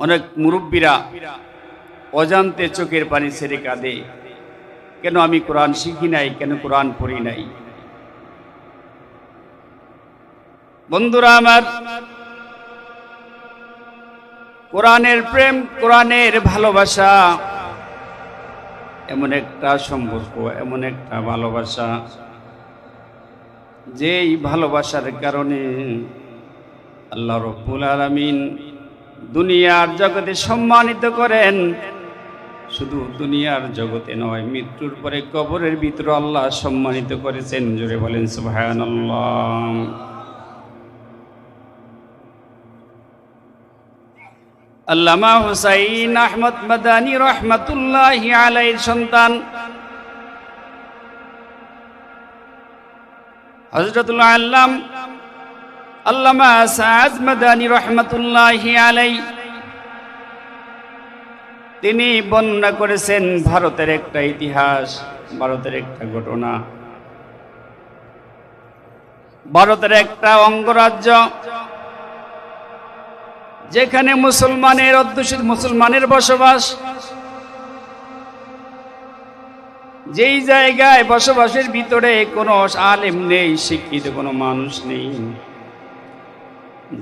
অনেক মুরব্বীরা অজান্তে চোখের পানি ছেড়ে কাঁদে। কেন আমি কোরআন শিখি নাই? কেন কোরআন পড়ি নাই? বন্ধুরা আমার, কোরআনের প্রেম, কোরআনের ভালোবাসা এমন একটা সম্পর্ক, এমন একটা ভালোবাসা। যেই ভালোবাসার কারণে আল্লাহ রব্বুল আলমিন দুনিয়ার জগতে সম্মানিত করেন। শুধু দুনিয়ার জগতে নয়, মৃত্যুর পরে কবরের ভিতর আল্লাহ সম্মানিত করেছেন। জোরে বলেন, সুবহানাল্লাহ। আল্লামা হুসাইন আহমদ মাদানী রহমাতুল্লাহ আলাইর সন্তান। হজরতুল্লাহ আল্লাম আল্লামা সাদ মাদানী রহমাতুল্লাহ আলাই তিনি বর্ণনা করেছেন, ভারতের একটা ইতিহাস, ভারতের একটা ঘটনা। ভারতের একটা অঙ্গরাজ্য, যেখানে মুসলমানের অধ্যুষিত, মুসলমানের বসবাস। যেই জায়গায় বসবাসের ভিতরে কোনো আলেম নেই, শিক্ষিত কোনো মানুষ নেই।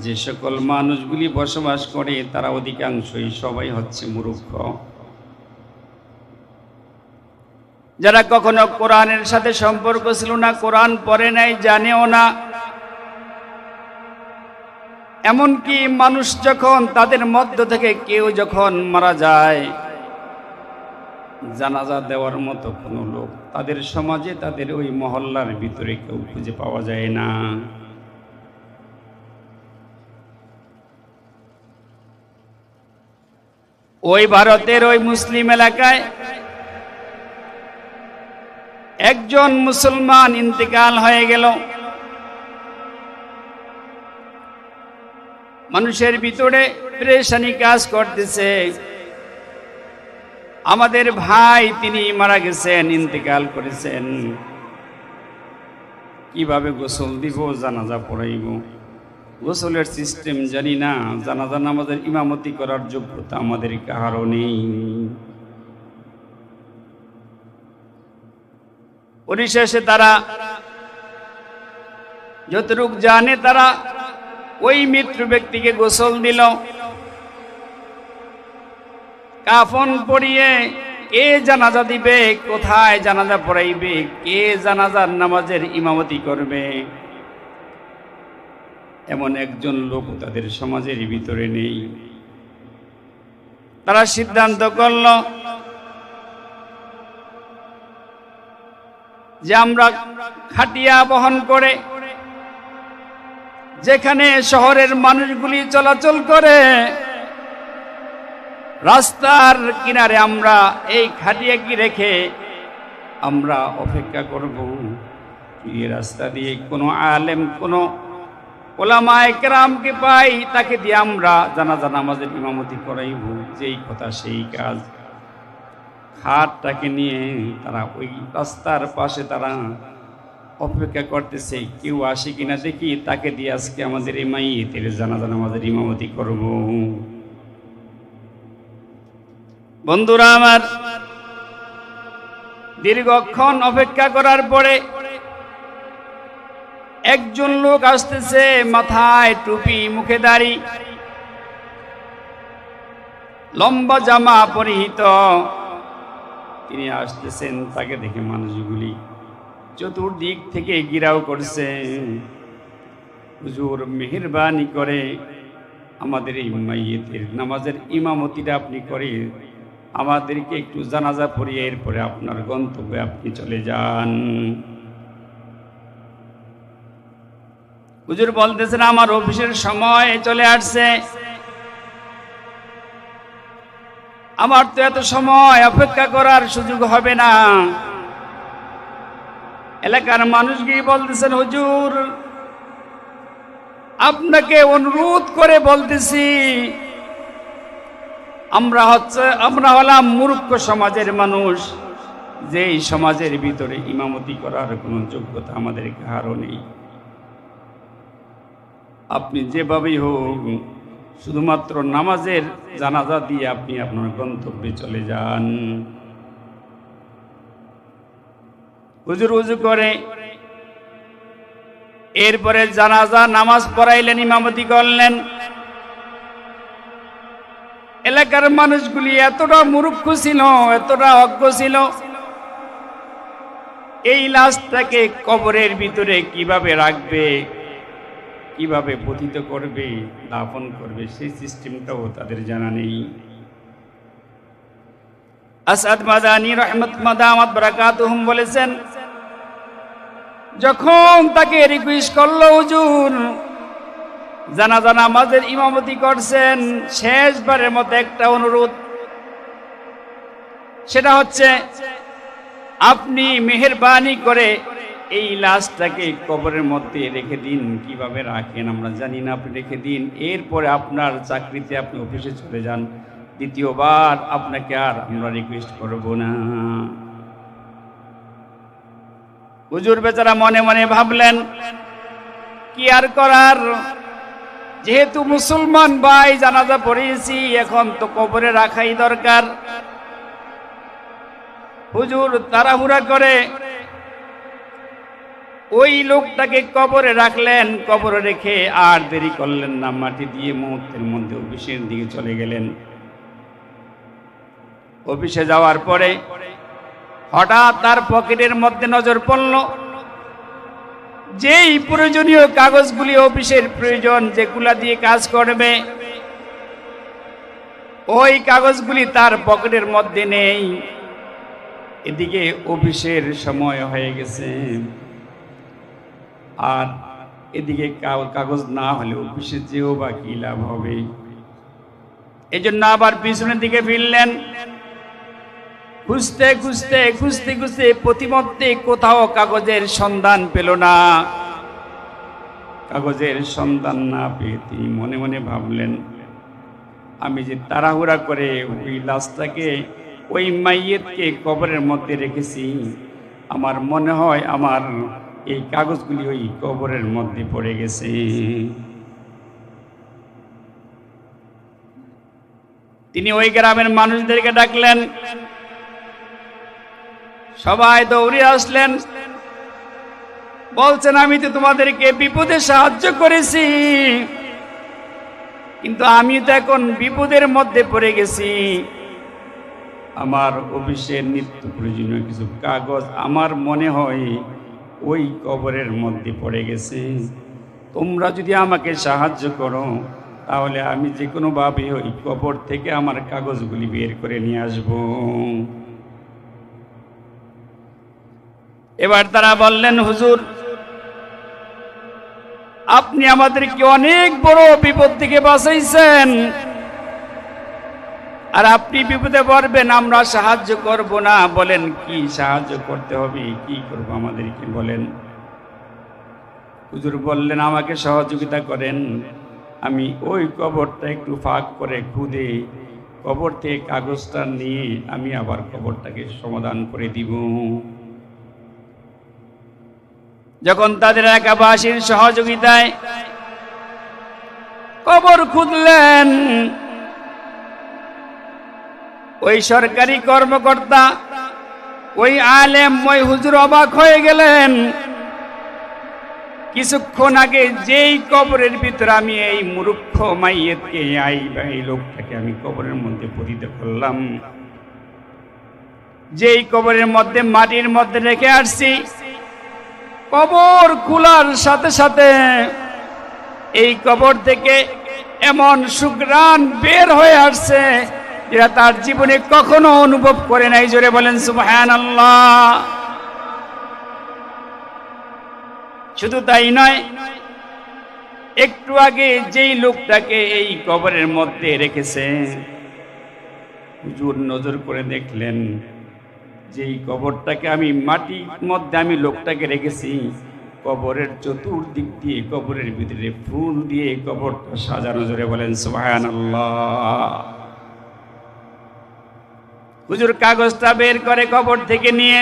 যে সকল মানুষগুলি বসবাস করে, তারা অধিকাংশই সবাই হচ্ছে মূর্খ। যারা কখনো কোরআনের সাথে সম্পর্ক ছিল না, কোরআন পড়ে নাই, জানেও না। এমনকি মানুষ যখন তাদের মধ্য থেকে কেউ যখন মারা যায়, জানাজা দেওয়ার মতো কোনো লোক তাদের সমাজে, তাদের ওই মহল্লার ভিতরে কেউ খুঁজে পাওয়া যায় না। ওই ভারতের ওই মুসলিম এলাকায় একজন মুসলমান ইন্তেকাল হয়ে গেল। মানুষের ভিতরে প্রেশানি কাজ করতেছে। আমাদের ভাই তিনি মারা গেছেন, ইন্তেকাল করেছেন। কীভাবে গোসল দিব, জানাজা পড়াইব? গোসলের সিস্টেম জানি না জানাজা নামাজের ইমামতি করার যোগ্যতা আমাদের কাহারও নেই। পরিশেষে তারা যতটুক জানে তারা ওই মৃত্যু ব্যক্তিকে গোসল দিল। কাফন পরিয়ে কে জানাজা দিবে, কোথায় জানাজা পড়াইবে, কে জানাজার নামাজের ইমামতি করবে? এমন একজন লোক তাদের সমাজের ভিতরে নেই। তারা সিদ্ধান্ত করল যে আমরা খাটিয়া বহন করে যেখানে শহরের মানুষগুলি চলাচল করে, রাস্তার কিনারে আমরা এই খাটিয়া কি রেখে আমরা অপেক্ষা করব? এই রাস্তা দিয়ে কোনো আলেম, কোনো ওলামা পাই, তাকে দিয়ে আমরা জানাজা নামাজের ইমামতি করাইব। যেই কথা, সেই কাজ। খাটটাকে নিয়ে তারা ওই রাস্তার পাশে তারা অপেক্ষা করতেছে, কেউ আসে কিনা দেখি তাকে দিয়ে আজকে আমাদের এই মাইয়েতের জানাজা নামাজের ইমামতি করব। বন্ধুরা আমার, দীর্ঘক্ষণ অপেক্ষা করার পরে একজন লোক আসতেছে, মাথায় টুপি, মুখে দাড়ি। লম্বা জামা পরিহিত। তিনি আসতেছেন তাকে দেখে মানুষগুলি চতুর্দিক থেকে গিরাও করছে। হুজুর মেহরবানি করে আমাদের এই মাইয়েতের নামাজের ইমামতিটা আপনি করে আমাদেরকে একটু জানাজা পড়িয়ে এরপরে আপনার গন্তব্যে আপনি চলে যান। হুজুর বলতেছেন, আমার অফিসের সময় চলে আসছে। আমার তো এত সময় অপেক্ষা করার সুযোগ হবে না। এলাকার মানুষ গিয়ে বলতেছেন, হুজুর, আপনাকে অনুরোধ করে বলতেছি, আমরা হচ্ছে, আমরা হলাম মূর্খ সমাজের মানুষ। যে সমাজের ভিতরে ইমামতি করার কোনো যোগ্যতা আমাদের কারও নেই। আপনি যেভাবেই হোক, শুধুমাত্র নামাজের জানাজা দিয়ে আপনি আপনার গন্তব্যে চলে যান। হুজুর উজু করে। এরপরে জানাজা, নামাজ পড়াইলেন, ইমামতি করলেন। এলাকার মানুষগুলি এতটা মূর্খ ছিল, এতটা অজ্ঞ ছিল। এই লাশটাকে কবরের ভিতরে কীভাবে রাখবে? কীভাবে পতিত করবে, দাফন করবে, সেই সিস্টেমটাও তাদের জানা নেই। আসাদ মাদানি রহমত মাদামাত বারাকাতুহুম বলেছেন, যখন তাকে রিকোয়েস্ট করল হুজুর, জানাজা নামাজের ইমামতি করছেন, শেষবারের মতো একটা অনুরোধ। সেটা হচ্ছে, আপনি মেহরবানি করে এই লাশটাকে কবরের মধ্যে রেখে দিন, কীভাবে রাখেন আমরা জানি না, আপনি রেখে দিন। এরপরে আপনার চাকরিতে আপনি অফিসে চলে যান। দ্বিতীয়বার আপনাকে আর আমরা রিকোয়েস্ট করব না। হুজুর বেচারা মনে মনে ভাবলেন, কি আর করার? যেহেতু মুসলমান ভাই, জানাজা পড়িয়েছি, এখন তো কবরে রাখাই দরকার। হুজুর তাড়াহুড়া করে ওই লোকটাকে কবরে রাখলেন, কবরে রেখে আর দেরি করলেন না, মাটি দিয়ে মুহূর্তের মধ্যে অফিসের দিকে চলে গেলেন। অফিসে যাওয়ার পরে হঠাৎ তার পকেটের মধ্যে নজর পড়ল, যেই প্রয়োজনীয় কাগজগুলি অফিসের প্রয়োজন, যেগুলা দিয়ে কাজ করবে, ওই কাগজগুলি তার পকেটের মধ্যে নেই। এদিকে অফিসের সময় হয়ে গেছে। আর এদিকে কাগজ না হলে অফিসে যেও বা কি লাভ হবে। এই জন্য আবার পিছনের দিকে ফিরলেন। খুঁজতে খুঁজতে খুঁজতে খুঁজতে প্রতিমধ্যে কোথাও কাগজের সন্ধান পেল না। কাগজের সন্ধান না পেয়ে তিনি মনে মনে ভাবলেন, আমি যে তাড়াহুড়া করে ওই লাশটাকে, ওই মাইয়েতকে কবরের মধ্যে রেখেছি, আমার মনে হয় আমার এই কাগজগুলি ওই কবরের মধ্যে পড়ে গেছে। তিনি ওই গ্রামের মানুষদেরকে ডাকলেন। সবাই দৌড়ে আসলেন। বলছেন, আমি তো তোমাদেরকে বিপদে সাহায্য করেছি, কিন্তু আমি তো এখন বিপদের মধ্যে পড়ে গেছি। আমার অফিসের নিত্য প্রয়োজনীয় কিছু কাগজ আমার মনে হয় ওই কবরের মধ্যে পড়ে গেছে। তোমরা যদি আমাকে সাহায্য করো, তাহলে আমি যে কোনোভাবে ওই কবর থেকে আমার কাগজগুলি বের করে নিয়ে আসব। এবার তারা বললেন, হুজুর, আপনি আমাদেরকে অনেক বড় বিপদ থেকে বাঁচাইছেন। আর আপনি বিপদে পড়বেন, আমরা সাহায্য করব না। বলেন, কি সাহায্য করতে হবে? কি করব আমাদেরকে বলেন? হুজুর বললেন, আমাকে সহযোগিতা করেন। আমি ওই কবরটা একটু ফাঁক করে খুদে, কবর থেকে কাগজটা নিয়ে আমি আবার কবরটাকে সমাধান করে দিব। যখন তাদের একাবাসীর সহযোগিতায় কবর খুঁজলেন ওই সরকারি কর্মকর্তা, ওই আলেম, ওই হুজুর অবাক হয়ে গেলেন। কিছুক্ষণ আগে যেই কবরের ভিতরে আমি এই মূর্খ মাইয়েতকে, আই বা এই লোকটাকে আমি কবরের মধ্যে পতিত করলাম। যেই কবরের মধ্যে, মাটির মধ্যে রেখে আসছি। কবর খোলার সাথে সাথে এই কবর থেকে এমন সুগ্রাণ বের হয়ে আসছে যেটা তার জীবনে কখনো অনুভব করে নাই। জোরে বলেন সুবহান আল্লাহ শুধু তাই নয়, একটু আগে যেই লোকটাকে এই কবরের মধ্যে রেখেছে, হুজুর নজর করে দেখলেন, যেই কবরটাকে আমি মাটির মধ্যে আমি লোকটাকে রেখেছি, কবরের চতুর্দিক দিয়ে, কবরের ভিতরে ফুল দিয়ে কবরটা সাজানো। জোরে বলেন সুবাহান হুজুর কাগজটা বের করে কবর থেকে নিয়ে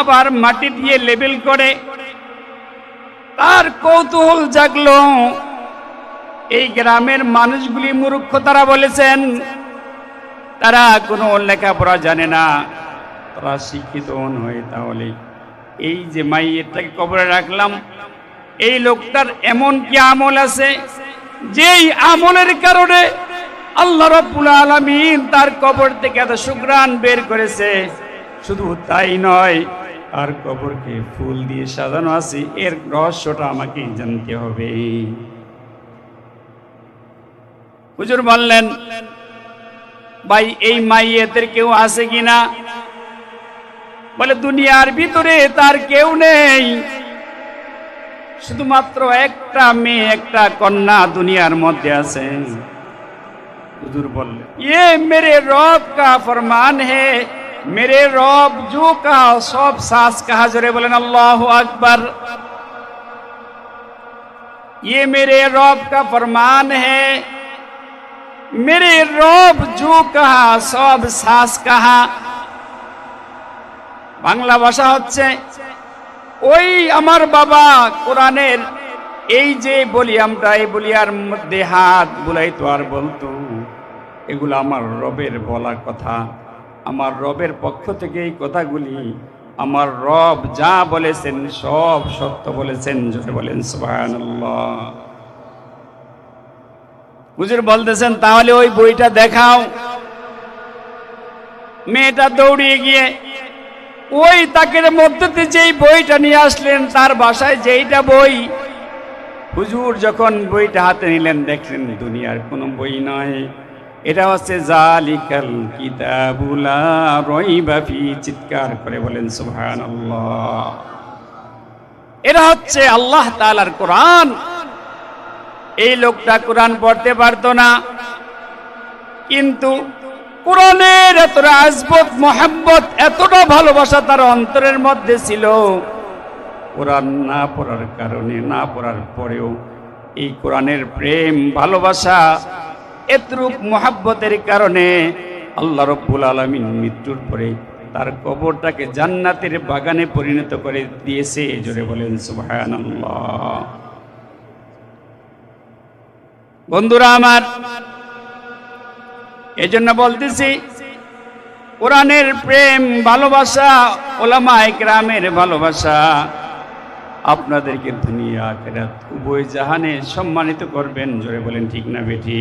আবার মাটি দিয়ে লেবেল করে তার কৌতূহল জাগলো। এই গ্রামের মানুষগুলি মূর্খ তারা বলেছেন, তারা কোনো লেখাপড়া জানে না। তারা শিক্ষিত হয়ে তাহলে। এই যে মাইয়েরটাকে কবরে রাখলাম, এই লোকটার এমন কি আমল আছে? যেই আমলের কারণে আল্লাহ রব্বুল আলমিন তার কবর থেকে এত সুগ্রাণ বের করেছে। শুধু তাই নয় আর কবরকে ফুল দিয়ে সাজানো আছে। এর রহস্যটা আমাকে জানতে হবে। হুজুর বললেন, ভাই, এই মাইয়েদের কেউ আছে কিনা? বলে, দুনিয়ার ভিতরে তার কেউ নেই। শুধুমাত্র একটা মেয়ে, একটা কন্যা দুনিয়ার মধ্যে আছে। হুজুর বললেন ये मेरे रब का फरमान है मेरे रब जो कहा सब सास कहा जरे बोलेन अल्लाह अकबर ये मेरे रब का फरमान है मेरे रब जो कहा सब सास कहा বাংলা ভাষা হচ্ছে ওই আমার বাবা কোরআনের এই যে বলি আমরা এই বলিয়ার মধ্যে হাত বুলাই তো আর বলতো, এগুলো আমার রবের বলা কথা। আমার রবের পক্ষ থেকে এই কথাগুলি, আমার রব যা বলেছেন, সব সত্য বলেছেন যদি বলেন, সুবহানাল্লাহ। বলতেছেন, তাহলে ওই বইটা দেখাও। মেয়েটা দৌড়িয়ে গিয়ে, ওই তাকের মধ্যে যেই বইটা নিয়ে আসলেন, তার বাসায় যেইটা বই হুজুর যখন বইটা হাতে নিলেন, দেখলেন দুনিয়ার কোনো বই নয় এটা হচ্ছে, জালিকাল কিতাবুলা রইবাফি চিৎকার করে বলেন, সুবহানাল্লাহ। এটা হচ্ছে আল্লাহ তাআলার কোরআন। এই লোকটা কোরআন পড়তে পারতো না। কিন্তু কোরআনের এতটা আজবত মোহাম্মত এতটা ভালোবাসা তার অন্তরের মধ্যে ছিল। কোরআন না পড়ার কারণে, না পড়ার পরেও এই কোরআনের প্রেম, ভালোবাসা এতরূপ মোহাব্বতের কারণে আল্লাহ রব্বুল আলমিন মৃত্যুর পরে তার কবরটাকে জান্নাতের বাগানে পরিণত করে দিয়েছে। জোরে বলেন, সুবহানাল্লাহ। বন্ধুরা আমার, এজন্য বলতেছি, কোরআনের প্রেম, ভালোবাসা ওলামা একরামের ভালোবাসা আপনাদেরকে দুনিয়া আখেরাত উভয় জাহানে সম্মানিত করবেন। জোরে বলেন ঠিক না বেটি?